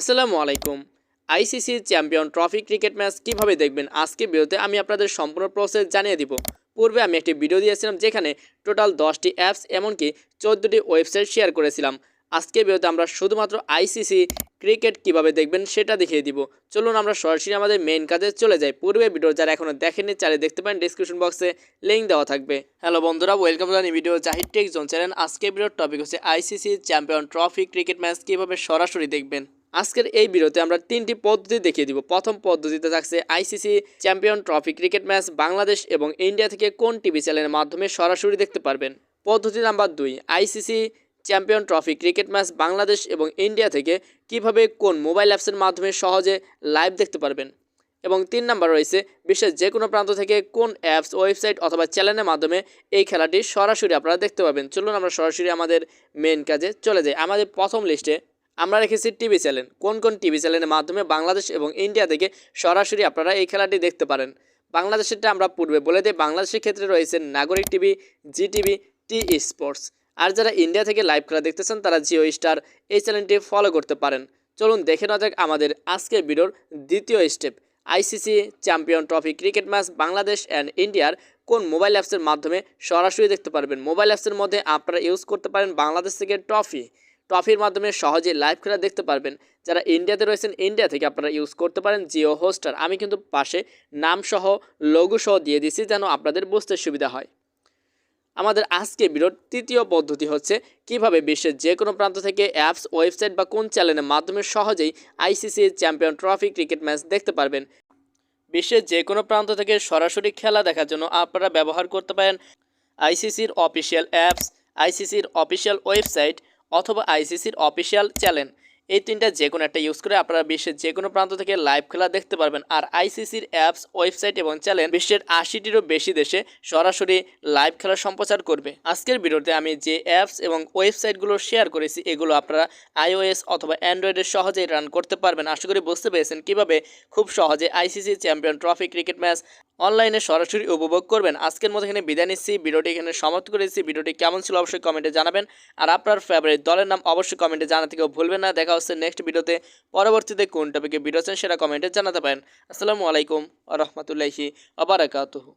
আসসালামু আলাইকুম। ICC champion trophy cricket match কীভাবে দেখবেন? আজকে ভিডিওতে আমি আপনাদের সম্পূর্ণ প্রসেস জানিয়ে দিব। পূর্বে আমি একটি ভিডিও দিয়েছিলাম যেখানে টোটাল দশটি অ্যাপস এমনকি চোদ্দোটি ওয়েবসাইট শেয়ার করেছিলাম। আজকে ভিডিওতে আমরা শুধুমাত্র আইসিসি ক্রিকেট কীভাবে দেখবেন সেটা দেখিয়ে দিব। চলুন আমরা সরাসরি আমাদের মেইন কাজে চলে যাই। পূর্বে ভিডিও যারা এখনও দেখেননি চারে দেখতে পারেন ডিসক্রিপশন বক্সে লিঙ্ক দেওয়া থাকবে। হ্যালো বন্ধুরা ওয়েলকাম জানি video Zahid tech zone channel আজকে ভিডিওর টপিক হচ্ছে ICC champion trophy cricket match কীভাবে সরাসরি দেখবেন? আজকের এই ভিডিওতে আমরা তিনটি পদ্ধতি দেখিয়ে দিব। প্রথম পদ্ধতিতে থাকছে ICC champion trophy cricket match Bangladesh এবং ইন্ডিয়া থেকে কোন টিভি চ্যানেলের মাধ্যমে সরাসরি দেখতে পারবেন। পদ্ধতি নাম্বার দুই ICC champion trophy cricket match Bangladesh এবং ইন্ডিয়া থেকে কীভাবে কোন মোবাইল অ্যাপসের মাধ্যমে সহজে লাইভ দেখতে পারবেন। এবং তিন নাম্বার রয়েছে, বিশ্বের যে কোনো প্রান্ত থেকে কোন অ্যাপস, ওয়েবসাইট অথবা চ্যানেলের মাধ্যমে এই খেলাটি সরাসরি আপনারা দেখতে পাবেন। চলুন আমরা সরাসরি আমাদের মেন কাজে চলে যাই। আমাদের প্রথম লিস্টে আমরা রেখেছি টিভি চ্যানেল। কোন কোন টিভি চ্যানেলের মাধ্যমে বাংলাদেশ এবং ইন্ডিয়া থেকে সরাসরি আপনারা এই খেলাটি দেখতে পারেন। বাংলাদেশেরটা আমরা পূর্বে বলে দিই, বাংলাদেশের ক্ষেত্রে রয়েছে Nagorik TV, Zee TV, T sports. আর যারা ইন্ডিয়া থেকে লাইভ খেলা দেখতেছেন, তারা জিও স্টার এই চ্যানেলটি ফলো করতে পারেন। চলুন দেখে নেওয়া যাক আমাদের আজকের ভিডিওর দ্বিতীয় step ICC champion trophy cricket match Bangladesh and ইন্ডিয়ার কোন মোবাইল অ্যাপসের মাধ্যমে সরাসরি দেখতে পারবেন? মোবাইল অ্যাপসের মধ্যে আপনারা ইউজ করতে পারেন বাংলাদেশ থেকে ট্রফি ট্রফির মাধ্যমে সহজে লাইভ খেলা দেখতে পারবেন। যারা ইন্ডিয়াতে রয়েছেন, ইন্ডিয়া থেকে আপনারা ইউজ করতে পারেন জিও হোস্টার আমি কিন্তু পাশে নামসহ লঘু সহ দিয়ে দিছি যেন আপনাদের বুঝতে সুবিধা হয়। আমাদের আজকে বিরোধ তৃতীয় পদ্ধতি হচ্ছে কীভাবে বিশ্বের যে কোনো প্রান্ত থেকে অ্যাপস ওয়েবসাইট বা কোন চ্যানেলের মাধ্যমে সহজেই ICC champion trophy cricket match দেখতে পারবেন। বিশ্বের যে কোনো প্রান্ত থেকে সরাসরি খেলা দেখার জন্য আপনারা ব্যবহার করতে পারেন আইসিসির অফিসিয়াল অ্যাপস আইসিসির অফিসিয়াল ওয়েবসাইট অথবা আইসিসির অফিসিয়াল চ্যানেল। এই তিনটা যে কোনো একটা ইউজ করে আপনারা বিশ্বের যে কোনো প্রান্ত থেকে লাইভ খেলা দেখতে পারবেন। আর আইসিসির অ্যাপস ওয়েবসাইট এবং চ্যানেল বিশ্বের আশিটিরও বেশি দেশে সরাসরি লাইভ খেলা সম্প্রচার করবে। আজকের ভিডিওতে আমি যে অ্যাপস এবং ওয়েবসাইটগুলো শেয়ার করেছি, এগুলো আপনারা আইওএস অথবা অ্যান্ড্রয়েডের সহজেই রান করতে পারবেন। আশা করি বুঝতে পেরেছেন কীভাবে খুব সহজে ICC champion trophy cricket match অনলাইনে সরাসরি উপভোগ করবেন। আজকের মতো এখানে বিদায় নিচ্ছি। ভিডিওটি এখানে সমাপ্ত করেছি। ভিডিওটি কেমন ছিল অবশ্যই কমেন্টে জানাবেন। আর আপনার ফেভারিট দলের নাম অবশ্যই কমেন্টে জানাতে কেউ ভুলবেন না। দেখা হচ্ছে নেক্সট ভিডিওতে। পরবর্তীতে কোন টপিকে ভিডিও আছেন সেটা কমেন্টে জানাতে পারেন। আসসালামু আলাইকুম রহমতুল্লাহি আবরাকাতুহু